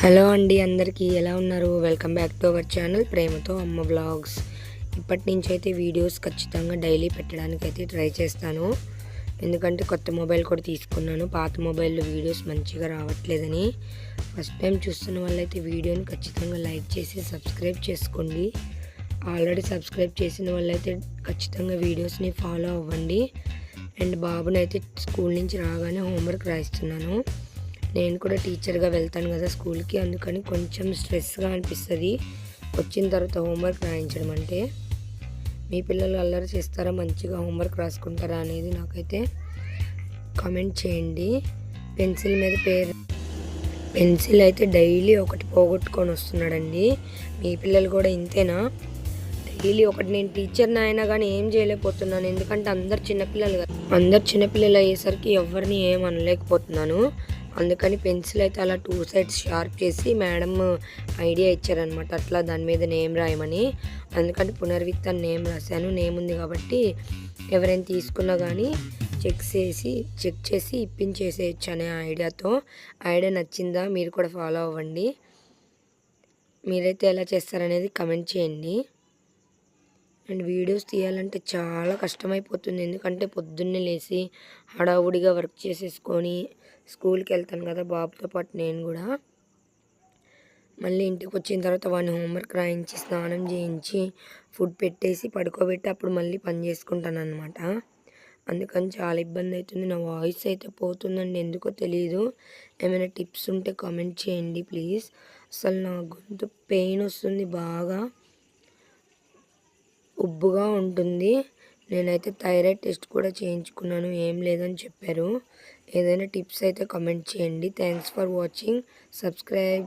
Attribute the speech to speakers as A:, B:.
A: Hello అండి అందరికీ ఎలా ఉన్నారు? Welcome back to our channel ప్రేమతో అమ్మ బ్లాగ్స్ ఇప్పటి నుంచి అయితే వీడియోస్ ఖచ్చితంగా డైలీ పెట్టడానికి అయితే ట్రై చేస్తాను. ఎందుకంటే కొత్త మొబైల్ కూడా తీసుకున్నాను. పాత మొబైల్లో వీడియోస్ మంచిగా రావట్లేదని. ఫస్ట్ టైం చూస్తున్న వాళ్ళైతే వీడియోని ఖచ్చితంగా లైక్ చేసి సబ్స్క్రైబ్ చేసుకోండి. ఆల్రెడీ సబ్స్క్రైబ్ చేసిన వాళ్ళైతే ఖచ్చితంగా వీడియోస్ని ఫాలో అవ్వండి. అండ్ బాబునైతే స్కూల్ నుంచి రాగానే హోంవర్క్ రాయిస్తున్నాను. నేను కూడా టీచర్గా వెళ్తాను కదా స్కూల్కి. అందుకని కొంచెం స్ట్రెస్గా అనిపిస్తుంది. వచ్చిన తర్వాత హోంవర్క్ రాయించడం అంటే. మీ పిల్లలు అల్లరి చేస్తారా? మంచిగా హోంవర్క్ రాసుకుంటారా? అనేది నాకైతే కామెంట్ చేయండి. పెన్సిల్ మీద పేరు పెన్సిల్ అయితే డైలీ ఒకటి పోగొట్టుకొని వస్తున్నాడండి. మీ పిల్లలు కూడా ఇంతేనా? డైలీ ఒకటి నేను టీచర్ని అయినా కానీ ఏం చేయలేకపోతున్నాను. ఎందుకంటే అందరు చిన్నపిల్లలు కదా. అందరు చిన్నపిల్లలు అయ్యేసరికి ఎవరిని ఏం అనలేకపోతున్నాను అందుకని పెన్సిల్ అయితే అలా టూ సైడ్స్ షార్ప్ చేసి మేడం ఐడియా ఇచ్చారనమాట అట్లా దాని మీద నేమ్ రాయమని. అందుకని పునర్విత్ అని నేమ్ రాశాను. నేమ్ ఉంది కాబట్టి ఎవరైనా తీసుకున్నా కానీ చెక్ చేసి చెక్ చేసి ఇప్పించేసేయచ్చు అనే ఐడియాతో. ఐడియా నచ్చిందా మీరు కూడా ఫాలో అవ్వండి. మీరైతే ఎలా చేస్తారనేది కమెంట్ చేయండి. అండ్ వీడియోస్ తీయాలంటే చాలా కష్టమైపోతుంది. ఎందుకంటే పొద్దున్నే లేచి హడావుడిగా వర్క్ చేసేసుకొని స్కూల్కి వెళ్తాను కదా బాబుతో పాటు నేను కూడా. మళ్ళీ ఇంటికి వచ్చిన తర్వాత వాడిని హోంవర్క్ రాయించి స్నానం చేయించి ఫుడ్ పెట్టేసి పడుకోబెట్టి అప్పుడు మళ్ళీ పని చేసుకుంటాను అనమాట అందుకని చాలా ఇబ్బంది అవుతుంది. నా వాయిస్ అయితే పోతుందండి ఎందుకో తెలియదు ఏమైనా టిప్స్ ఉంటే కామెంట్ చేయండి ప్లీజ్. అసలు నా గొంతు పెయిన్ వస్తుంది బాగా. ఉబ్బుగా ఉంటుంది. నేనైతే థైరాయిడ్ టెస్ట్ కూడా చేయించుకున్నాను. ఏం లేదని చెప్పారు. ఏదైనా టిప్స్ అయితే కమెంట్ చేయండి. Thanks for watching. సబ్స్క్రైబ్.